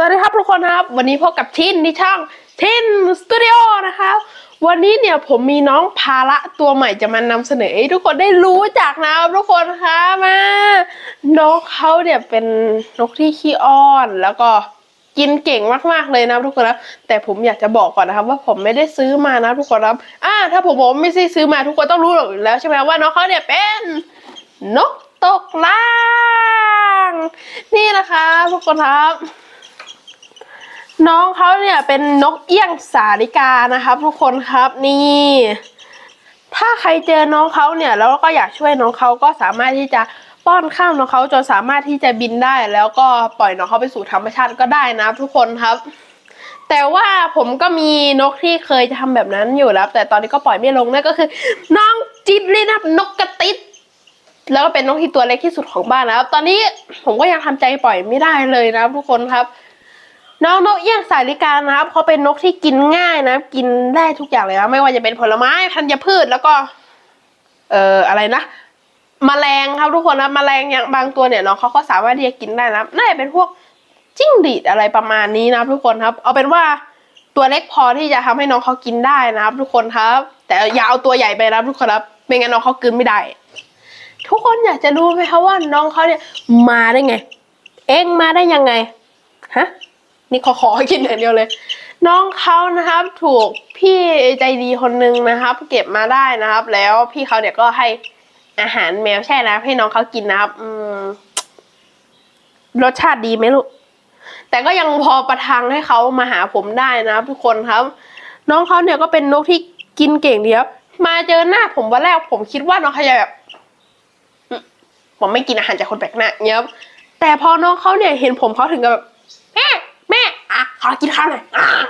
สวัสดีครับทุกคนครับ วันนี้พบกับทินที่ช่องทินสตูดิโอนะครับวันนี้เนี่ยผมมีน้องภาระตัวใหม่จะมานำเสนอให้ทุกคนได้รู้จักนะครับทุกคนครับมาน้องเขาเนี่ยเป็นนกที่ขี้อ้อนแล้วก็กินเก่งมากๆเลยนะทุกคนนะแต่ผมอยากจะบอกก่อนนะครับ ว่าผมไม่ได้ซื้อมานะทุกคนครับอ่าถ้าผมบอกไม่ได้ซื้อมาทุกคนต้องรู้แล้วใช่ไหมว่าน้องเขาเนี่ยเป็นนกตกล่าง นี่นะคะทุกคนครับ น้องเขาเนี่ยเป็นนกเอี้ยงสาลิกานะครับ ทุกคนครับนี่ ถ้าใครเจอน้องเขาเนี่ยแล้วก็อยากช่วยน้องเขาก็สามารถที่จะป้อนข้าวน้องเขาจนสามารถที่จะบินได้ แล้วก็ปล่อยน้องเขาไปสู่ธรรมชาติก็ได้นะทุกคนครับ แต่ว่าผมก็มีนกที่เคยจะทำแบบนั้นอยู่แล้ว แต่ตอนนี้ก็ปล่อยไม่ลงนั่นก็คือ น้องจิตลินะนกกระติดแล้วก็เป็นนกที่ตัวเล็กที่สุดของบ้านนะครับ ตอนนี้ผมก็ยังทำใจปล่อยไม่ได้เลยนะทุกคนครับ น้องนกเอี้ยงสาลิกานะครับเขาเป็นนกที่กินง่ายนะ กินได้ทุกอย่างเลยนะไม่ว่าจะเป็นผลไม้ธัญพืชแล้วก็ เอ่ออะไรนะมแมลงครับทุกคนนะมแมลงอย่างบางตัวเนี่ยน้องเขาก็สามารถที่จะกินได้นะน่าจะเป็นพวกจิ้งหรีดอะไรประมาณนี้นะทุกคนครับ เอาเป็นว่าตัวเล็กพอที่จะทำให้น้องเขากินได้นะครับ ทุกคนครับ แต่อย่าเอาตัวใหญ่ไปนะทุกคนครับไม่งั้นน้องเขากินไม่ได้ ทุกคนอยากจะรู้ไหมคะว่าน้องเขาเนี่ยมาได้ไง เอ็งมาได้ยังไงฮะ นี่ขอขอกินอย่างเดียวเลย น้องเขานะครับ ถูกพี่ใจดีคนนึงนะครับ เก็บมาได้นะครับ แล้วพี่เขาเนี่ยก็ให้อาหารแมวแช่น้ำให้น้องเขากินนะครับ อืมรสชาติดีไหมลูกแต่ก็ยังพอประทังให้เขามาหาผมได้นะครับ ทุกคนครับ น้องเขาเนี่ยก็เป็นนกที่กินเก่งเดีครับมาเจอหน้าผมวันแรกผมคิดว่าน้องเขาจะแบบผมไม่กินอาหารจากคนแปลกหน้าเงี้ยบแต่พอน้องเขาเนี่ยเห็นผมเขาถึงกับแบบ ขอกินข้าวหน่อย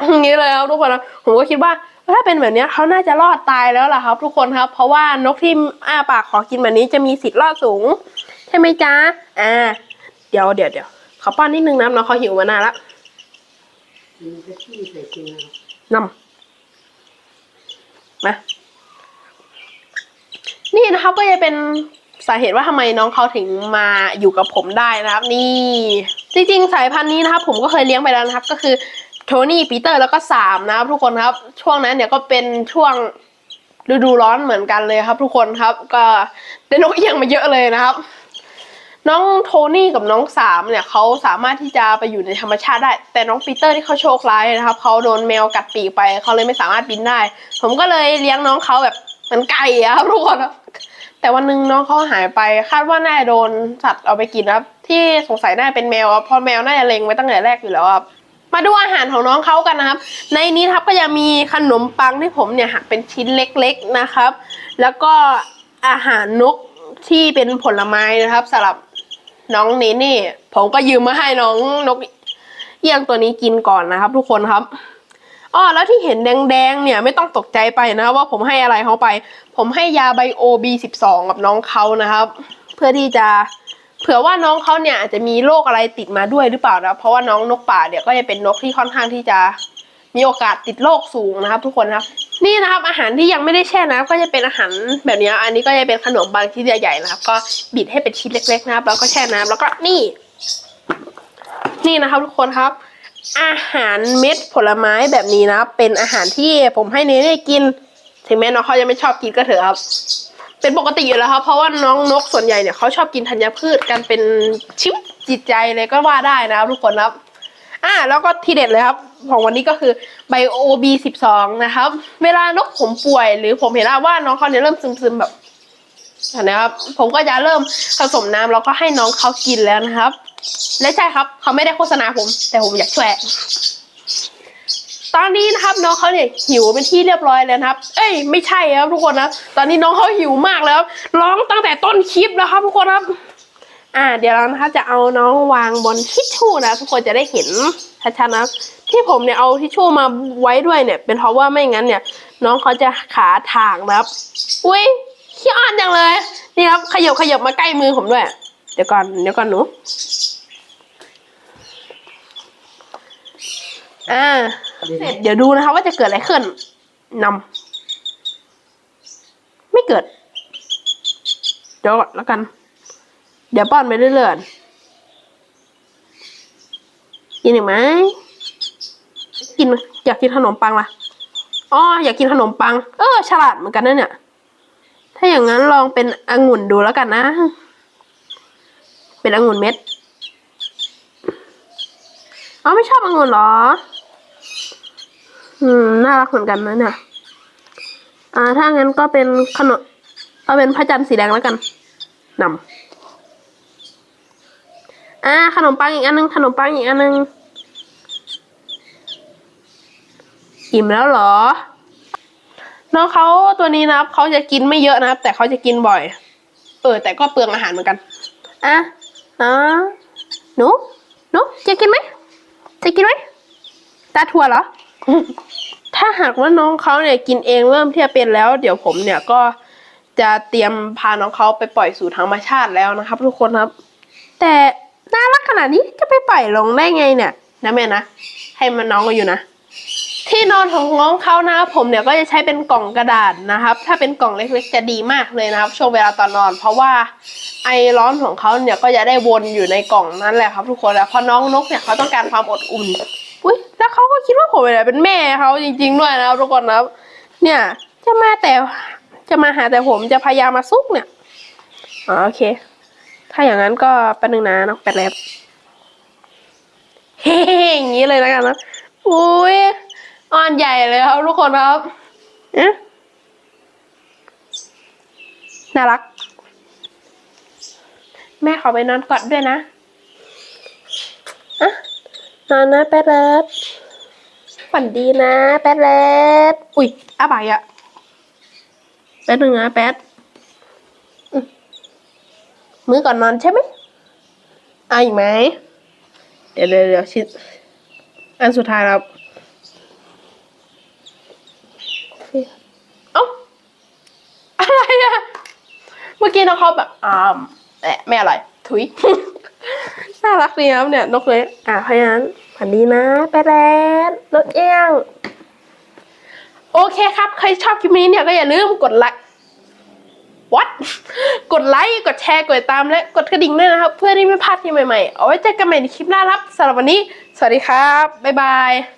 อย่างนี้เลยครับทุกคนนะผมก็คิดว่าถ้าเป็นแบบนี้เขาน่าจะรอดตายแล้วล่ะครับ ทุกคนครับ เพราะว่านกที่อ้าปากขอกินแบบนี้จะมีสิทธิ์รอดสูง ใช่ไหมจ๊ะอ่าเดี๋ยวเดี๋ยวเดี๋ยวขอป้อนนิดนึงนะน้องเขาหิวมานานละมีกะทิใส่จริงนะครับนำมานี่นะครับก็จะเป็นสาเหตุว่าทำไมน้องเขาถึงมาอยู่กับผมได้นะครับ นี่ จริงๆ สายพันธุ์นี้นะครับ ผมก็เคยเลี้ยงไปแล้วนะครับ ก็คือโทนี่ปีเตอร์แล้วก็สามนะครับทุกคนครับ ช่วงนั้นเนี่ยก็เป็นช่วงฤดูร้อนเหมือนกันเลยครับ ทุกคนครับ ก็ได้นกเอี้ยงมาเยอะเลยนะครับ น้องโทนี่กับน้องสามเนี่ยเขาสามารถที่จะไปอยู่ในธรรมชาติได้ แต่น้องปีเตอร์ที่เขาโชคร้ายนะครับเขาโดนแมวกัดปีกไปเขาเลยไม่สามารถบินได้ ผมก็เลยเลี้ยงน้องเขาแบบเหมือนไก่อะครับทุกคนครับแต่วันหนึ่งน้องเขาหายไปคาดว่าน่าจะโดนสัตว์เอาไปกินครับ ที่สงสัยน่าเป็นแมวเพราะแมวน่าจะเล็งไว้ตั้งแต่แรกอยู่แล้วครับมาดูอาหารของน้องเขากันนะครับ ในนี้ครับก็จะมีขนมปังที่ผมเนี่ยหักเป็นชิ้นเล็กๆนะครับ แล้วก็อาหารนกที่เป็นผลไม้นะครับสำหรับน้องเนเน่ผมก็ยืมมาให้น้องนกเอี้ยงตัวนี้กินก่อนนะครับ ทุกคนครับอ้อแล้วที่เห็นแดงๆเนี่ยไม่ต้องตกใจไปนะว่าผมให้อะไรเขาไป ผมให้ยาไบโอบีสิบสองกับน้องเขานะครับ เพื่อที่จะ เผื่อว่าน้องเขาเนี่ยอาจจะมีโรคอะไรติดมาด้วยหรือเปล่านะเพราะว่าน้องนกป่าเนี่ยก็จะเป็นนกที่ค่อนข้างที่จะมีโอกาสติดโรคสูงนะครับ ทุกคนครับ นี่นะครับอาหารที่ยังไม่ได้แช่น้ำก็จะเป็นอาหารแบบนี้อันนี้ก็จะเป็นขนมบางชิ้นใหญ่ๆนะครับ ก็บิดให้เป็นชิ้นเล็ก ๆ นะครับ แล้วก็แช่น้ำแล้วก็นี่ นี่นะครับทุกคนครับ อาหารเม็ดผลไม้แบบนี้นะเป็นอาหารที่ผมให้เนเน่กิน ถึงแม้น้องเขาจะไม่ชอบกินก็เถอะครับ เป็นปกติอยู่แล้วครับเพราะว่าน้องนกส่วนใหญ่เนี่ยเขาชอบกินธัญพืชกันเป็นชิปจิตใจเลยก็ว่าได้นะครับทุกคนครับ อ่า แล้วก็ทีเด็ดเลยครับ ของวันนี้ก็คือไบโอบีสิบสองนะครับ เวลานกผมป่วย หรือผมเห็นว่าน้องเขาเนี่ยเริ่มซึมๆแบบนะครับผมก็จะเริ่มผสมน้ำแล้วก็ให้น้องเขากินแล้วนะครับ และใช่ครับ เขาไม่ได้โฆษณาผม แต่ผมอยากช่วย ตอนนี้นะครับน้องเขาเนี่ยหิวเป็นที่เรียบร้อยแล้วนะครับ เอ้ยไม่ใช่ครับทุกคนนะตอนนี้น้องเขาหิวมากแล้วร้องตั้งแต่ต้นคลิปแล้วครับทุกคนครับ อ่า เดี๋ยวเรานะคะจะเอาน้องวางบนทิชชู่นะทุกคนจะได้เห็นชัดๆนะที่ผมเนี่ยเอาทิชชู่มาไว้ด้วยเนี่ย เป็นเพราะว่าไม่งั้นเนี่ย น้องเขาจะขาถางนะครับ อุ้ยขี้อ่อนจังเลย นี่ครับขยับขยับมาใกล้มือผมด้วย เดี๋ยวก่อนเดี๋ยวก่อนหนูอ่า เสร็จเดี๋ยวดูนะคะว่าจะเกิดอะไรขึ้นนำไม่เกิด เดี๋ยวก่อนแล้วกัน เดี๋ยวป้อนไปเรื่อยๆกินอีกไหมกินอยากกินขนมปังละอ๋ออยากกินขนมปัง เออ ฉลาดเหมือนกันนะเนี่ย ถ้าอย่างนั้นลองเป็นองุ่นดูแล้วกันนะ เป็นองุ่นเม็ดอ๋อไม่ชอบองุ่นเหรอ อืม น่ารักเหมือนกันนะเนี่ย อ่า ถ้างั้นก็เป็นขนมเอาเป็นพระจันทร์สีแดงแล้วกันนำอ่า ขนมปังอีกอันนึง ขนมปังอีกอันนึง อิ่มแล้วเหรอ น้องเขาตัวนี้นะครับเขาจะกินไม่เยอะนะครับ แต่เขาจะกินบ่อย เออ แต่ก็เปลืองอาหารเหมือนกัน อะอะหนูหนูจะกินไหมจะกินไหมตาถั่วเหรอ ถ้าหากว่าน้องเขาเนี่ยกินเองเริ่มที่จะเป็นแล้ว เดี๋ยวผมเนี่ยก็จะเตรียมพาน้องเขาไปปล่อยสู่ธรรมชาติแล้วนะครับ ทุกคนครับ แต่น่ารักขนาดนี้จะไปปล่อยลงได้ไงเนี่ยนะแม่นะให้มันน้องก็อยู่นะที่นอนของน้องเขานะครับผมเนี่ยก็จะใช้เป็นกล่องกระดาษนะครับ ถ้าเป็นกล่องเล็กๆ จะดีมากเลยนะครับ ช่วงเวลาตอนนอน เพราะว่าไอร้อนของเขาเนี่ยก็จะได้วนอยู่ในกล่องนั้นแหละครับ ทุกคนแล้วพอน้องนกเนี่ยเขาต้องการความอบอุ่น แล้วเขาก็คิดว่าผมเนี่ยเป็นแม่เขาจริง ๆ ด้วยนะครับทุกคนนะครับ เนี่ย จะมาแต่จะมาหาแต่ผมจะพยายามมาซุกเนี่ยอ๋อโอเค ถ้าอย่างนั้นก็แป๊บนึงนะน้องแป๊บแล้วเฮ้อย่างนี้เลยแล้วกันนะอุ้ยอ่อนใหญ่เลยครับทุกคนครับเอ๊ะน่ารัก แม่ขอไปนอนกอดด้วยนะอะนอนนะแป๊ดแป๊ด ฝันดีนะแป๊ดแป๊ดอุ้ยอ้าปากอะแป๊ดหนึ่งนะแป๊ดอืมมือก่อนนอนใช่ไหมเอาอีกไหม เดี๋ยวเดี๋ยวเดี๋ยวชิ้นอันสุดท้ายครับเอ้าอะไรอะเมื่อกี้น้องเขาแบบอ่ามแอะไม่อร่อย ถุย น่ารักดีครับเนี่ยนกเลยอะเพราะฉะนั้น ฝันดีนะ ไปแล้วรถเอี้ยง โอเคครับ ใครชอบคลิปนี้เนี่ยก็อย่าลืมกดไลค์วัดกดไลค์ กดแชร์กดติดตาม และกดกระดิ่งด้วยนะครับ เพื่อที่ไม่พลาดที่ใหม่ๆ เอาไว้เจอกันใหม่ในคลิปหน้าครับสำหรับวันนี้ สวัสดีครับ บ๊ายบาย